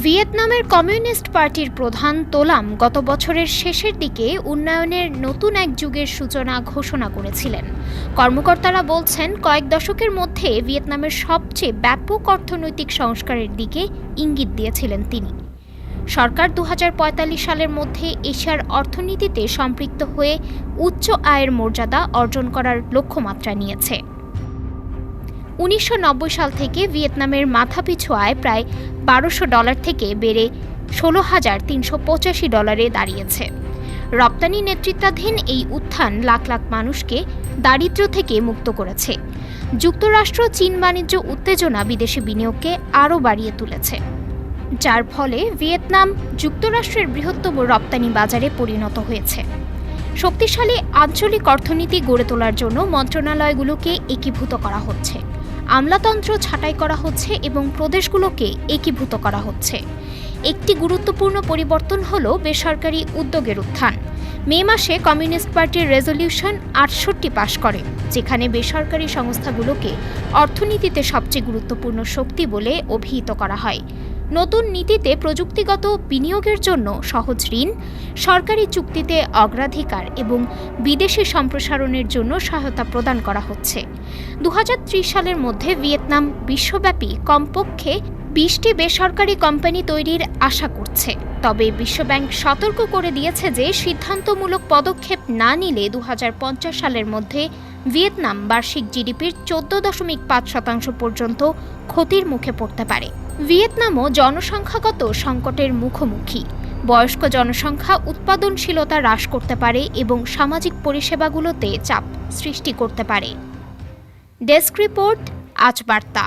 ভিয়েতনামের কমিউনিস্ট পার্টির প্রধান তোলাম গত বছরের শেষের দিকে উন্নয়নের নতুন এক যুগের সূচনা ঘোষণা করেছিলেন। কর্মকর্তারা বলছেন, কয়েক দশকের মধ্যে ভিয়েতনামের সবচেয়ে ব্যাপক অর্থনৈতিক সংস্কারের দিকে ইঙ্গিত দিয়েছিলেন তিনি। সরকার দু হাজার পঁয়তাল্লিশ সালের মধ্যে এশিয়ার অর্থনীতিতে সম্পৃক্ত হয়ে উচ্চ আয়ের মর্যাদা অর্জন করার লক্ষ্যমাত্রা নিয়েছে। উনিশশো নব্বই সাল থেকে ভিয়েতনামের মাথাপিছু আয় প্রায় বারোশো ডলার থেকে বেড়ে ষোলো হাজার তিনশো পঁচাশি ডলারে দাঁড়িয়েছে। রপ্তানি নেতৃত্বাধীন এই উত্থান লাখ লাখ মানুষকে দারিদ্র্য থেকে মুক্ত করেছে। যুক্তরাষ্ট্র, চীন বাণিজ্য উত্তেজনা বিদেশি বিনিয়োগকে আরও বাড়িয়ে তুলেছে। যার ফলে ভিয়েতনাম যুক্তরাষ্ট্রের বৃহত্তম রপ্তানি বাজারে পরিণত হয়েছে। শক্তিশালী আঞ্চলিক অর্থনীতি গড়ে তোলার জন্য মন্ত্রণালয়গুলোকে একীভূত করা হচ্ছে। আমলাতন্ত্র ছাঁটাই করা হচ্ছে এবং প্রদেশগুলোকে একীভূত করা হচ্ছে। একটি গুরুত্বপূর্ণ পরিবর্তন হল বেসরকারি উদ্যোগের উত্থান। মে মাসে কমিউনিস্ট পার্টির রেজলিউশন আটষট্টি পাশ করে, যেখানে বেসরকারি সংস্থাগুলোকে অর্থনীতিতে সবচেয়ে গুরুত্বপূর্ণ শক্তি বলে অভিহিত করা হয়। নতুন নীতিতে প্রযুক্তিগত বিনিয়োগের জন্য সহজ ঋণ, সরকারি চুক্তিতে অগ্রাধিকার এবং বিদেশি সম্প্রসারণের জন্য সহায়তা প্রদান করা হচ্ছে। দু হাজার ত্রিশ সালের মধ্যে ভিয়েতনাম বিশ্বব্যাপী কমপক্ষে বিশটি বেসরকারি কোম্পানি তৈরির আশা করছে। তবে বিশ্বব্যাংক সতর্ক করে দিয়েছে যে সিদ্ধান্তমূলক পদক্ষেপ না নিলে দু হাজার পঞ্চাশ সালের মধ্যে ভিয়েতনাম বার্ষিক জিডিপির চোদ্দ দশমিক পাঁচ শতাংশ পর্যন্ত ক্ষতির মুখে পড়তে পারে। ভিয়েতনামও জনসংখ্যাগত সংকটের মুখোমুখি। বয়স্ক জনসংখ্যা উৎপাদনশীলতা হ্রাস করতে পারে এবং সামাজিক পরিষেবাগুলোতে চাপ সৃষ্টি করতে পারে। ডেস্ক রিপোর্ট, আজ বার্তা।